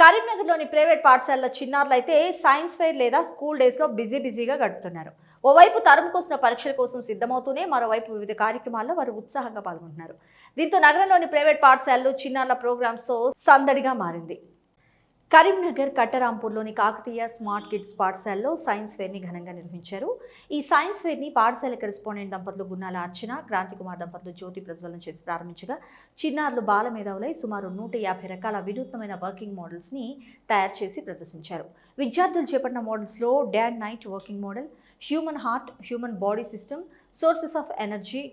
కరీంనగర్లోని ప్రైవేట్ పాఠశాలల చిన్నారులు అయితే సైన్స్ ఫెయిర్ లేదా స్కూల్ డేస్లో బిజీ బిజీగా గడుపుతున్నారు. ఓవైపు తరం కోసం పరీక్షల కోసం సిద్ధమవుతూనే మరోవైపు వివిధ కార్యక్రమాల్లో వారు ఉత్సాహంగా పాల్గొంటున్నారు. దీంతో నగరంలోని ప్రైవేట్ పాఠశాలలు చిన్నారుల ప్రోగ్రామ్స్తో సందడిగా మారింది. కరీంనగర్ కట్టరాంపూర్లోని కాకతీయ స్మార్ట్ కిడ్స్ పాఠశాలలో సైన్స్ ఫేర్ని ఘనంగా నిర్వహించారు. ఈ సైన్స్ ఫేర్ని పాఠశాల కరెస్పాండెంట్ దంపతులు గున్నాల అర్చన క్రాంతికుమార్ దంపతులు జ్యోతి ప్రజ్వలన చేసి ప్రారంభించగా చిన్నారులు బాలమేధావులై సుమారు నూట యాభై రకాల వినూత్నమైన వర్కింగ్ మోడల్స్ని తయారు చేసి ప్రదర్శించారు. విద్యార్థులు చేపట్టిన మోడల్స్లో dad night working model human heart human body system sources of energy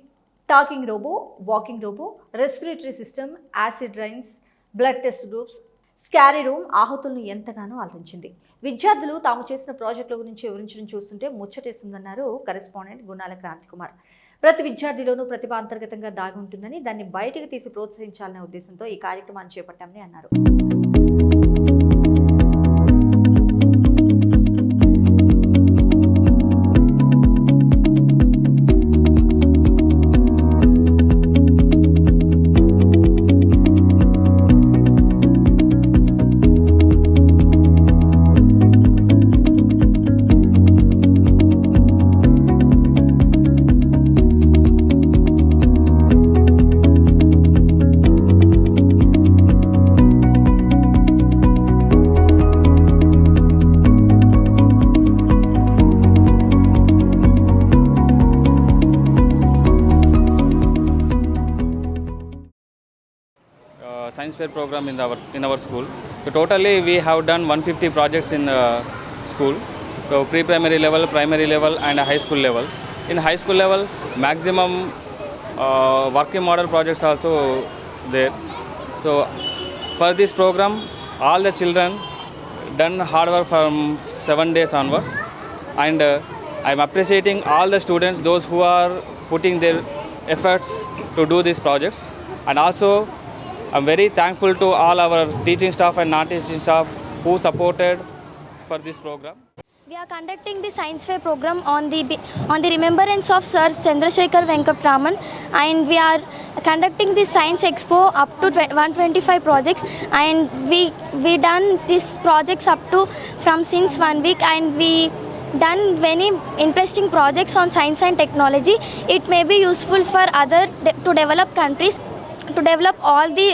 talking robo walking robo respiratory system acid rains blood test groups scary room ఆహుతులను ఎంతగానో ఆలోచించింది విద్యార్థులు తాము చేసిన ప్రాజెక్టుల గురించి వివరించడం చూస్తుంటే ముచ్చటేస్తుందన్నారు కరెస్పాండెంట్ గుణాల క్రాంతి కుమార్ ప్రతి విద్యార్థిలోనూ ప్రతిభ అంతర్గతంగా దాగి ఉంటుందని దాన్ని బయటకు తీసి ప్రోత్సహించాలనే ఉద్దేశంతో ఈ కార్యక్రమాన్ని చేపట్టామని అన్నారు. Science fair program in our in our school. So totally we have done 150 projects in uh, school. So pre-primary level, primary level, and high school level. In high school level, maximum uh, working model projects also there. So for this program, all the children done hard work from seven days onwards, and uh, I'm appreciating all the students, those who are putting their efforts to do these projects, and also I'm very thankful to all our teaching staff and non-teaching staff who supported for this program. We are conducting the science fair program on the on the remembrance of Sir Chandrasekhar Venkatraman and we are conducting the science expo up to 125 projects and we we done these projects up to from since one week and we done many interesting projects on science and technology it may be useful for other de- to develop countries to develop all the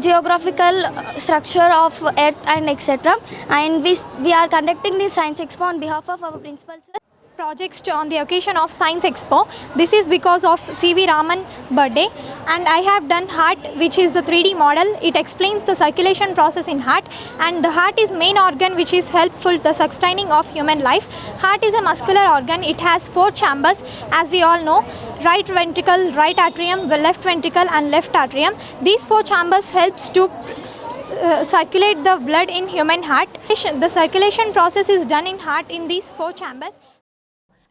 geographical uh, structure of earth and etc and we we are conducting the science expo on behalf of our principal sir projects on the occasion of Science Expo. This is because of CV Raman birthday and I have done heart which is the 3D model. It explains the circulation process in heart and the heart is main organ which is helpful the sustaining of human life. Heart is a muscular organ. It has four chambers as we all know right ventricle, right atrium, left ventricle and left atrium. These four chambers helps to uh, circulate the blood in human heart. The circulation process is done in heart in these four chambers.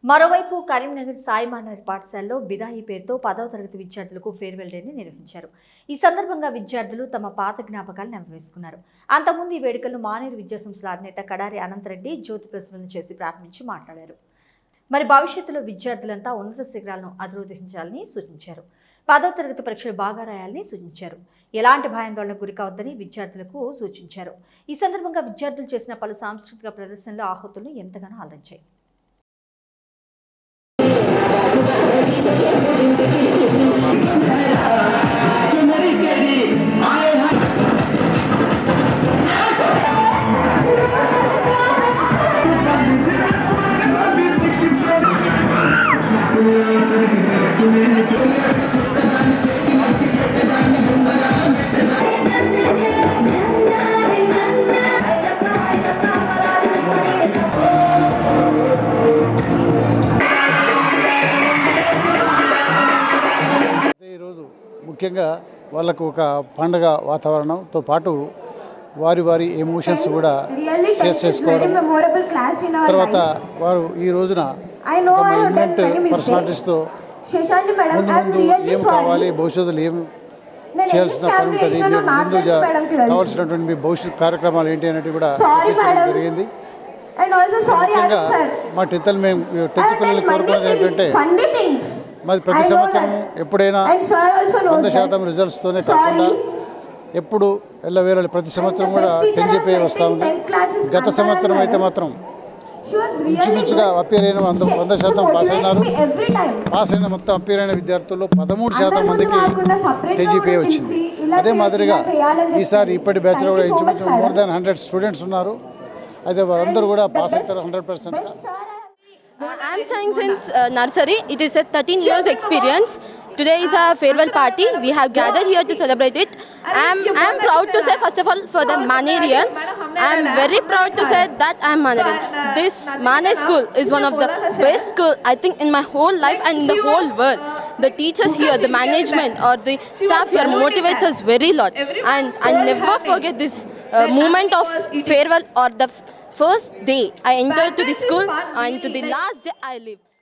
మరోవైపు కరీంనగర్ సాయిమానగర్ పాఠశాలలో బిదాయి పేరుతో పదవ తరగతి విద్యార్థులకు farewell డేని నిర్వహించారు. ఈ సందర్భంగా విద్యార్థులు తమ పాత జ్ఞాపకాలు నెమవేసుకున్నారు. అంతకుముందు ఈ వేడుకలను మానేరు విద్యాసంస్థల అధినేత కడారి అనంతరెడ్డి జ్యోతి ప్రసవన చేసి ప్రారంభించి మాట్లాడారు. మరి భవిష్యత్తులో విద్యార్థులంతా ఉన్నత శిఖరాలను అధిరోధించాలని సూచించారు. పదవ తరగతి పరీక్షలు బాగా రాయాలని సూచించారు. ఎలాంటి భయాందోళనకు గురికావద్దని విద్యార్థులకు సూచించారు. ఈ సందర్భంగా విద్యార్థులు చేసిన పలు సాంస్కృతిక ప్రదర్శనలు ఆహుతులను ఎంతగానో ఆలరించాయి ముఖ్యంగా వాళ్ళకు ఒక పండగ వాతావరణంతో పాటు వారి వారి ఎమోషన్స్ కూడా షేర్ చేసుకోవడం తర్వాత వారు ఈ రోజున ఇన్వెంట్ పర్సనాలిటీస్తో ముందు ముందు ఏం కావాలి భవిష్యత్తులో ఏం చేయాల్సిన పని ఉంటుంది మీకు ముందు కావాల్సినటువంటి మీ భవిష్యత్ కార్యక్రమాలు ఏంటి అనేవి కూడా చూపించడం జరిగింది. ముఖ్యంగా. మా టెన్త్ మేము టెన్త్ పిల్లలు కోరుకున్నది funny ఏంటంటే. మాది ప్రతి సంవత్సరం. ఎప్పుడైనా వంద. శాతం రిజల్ట్స్తోనే. కాకుండా ఎప్పుడు ఎల్లవేళ ప్రతి సంవత్సరం కూడా జీపీఏ వస్తూ ఉంది గత సంవత్సరం అయితే మాత్రం ఇంచుమించుగా. అప్పీర్ అయిన వంద వంద శాతం పాస్ అయినారు. పాస్ అయిన మొత్తం అప్పీర్ అయిన విద్యార్థుల్లో పదమూడు శాతం మందికి టీజీపీఏ ఉన్న వచ్చింది అదే మాదిరిగా. ఈసారి ఇప్పటి బ్యాచ్లో కూడా ఇంచుమించు మోర్. దాన్ హండ్రెడ్ స్టూడెంట్స్ ఉన్నారు అయితే వారందరూ కూడా పాస్ అవుతారు hundred percent Uh, I'm saying since uh, nursery, it is a 13 years experience. Today is a farewell party. We have gathered here to celebrate it. I'm, I'm proud to say, first of all, for the Manerian, I'm very proud to say that I'm Manerian. This Mane school is one of the best school, I think, in my whole life and in the whole world. The teachers here, the management or the staff here motivates us very lot. And I never forget this uh, moment of farewell or the first day I entered to the school and to the last day I live.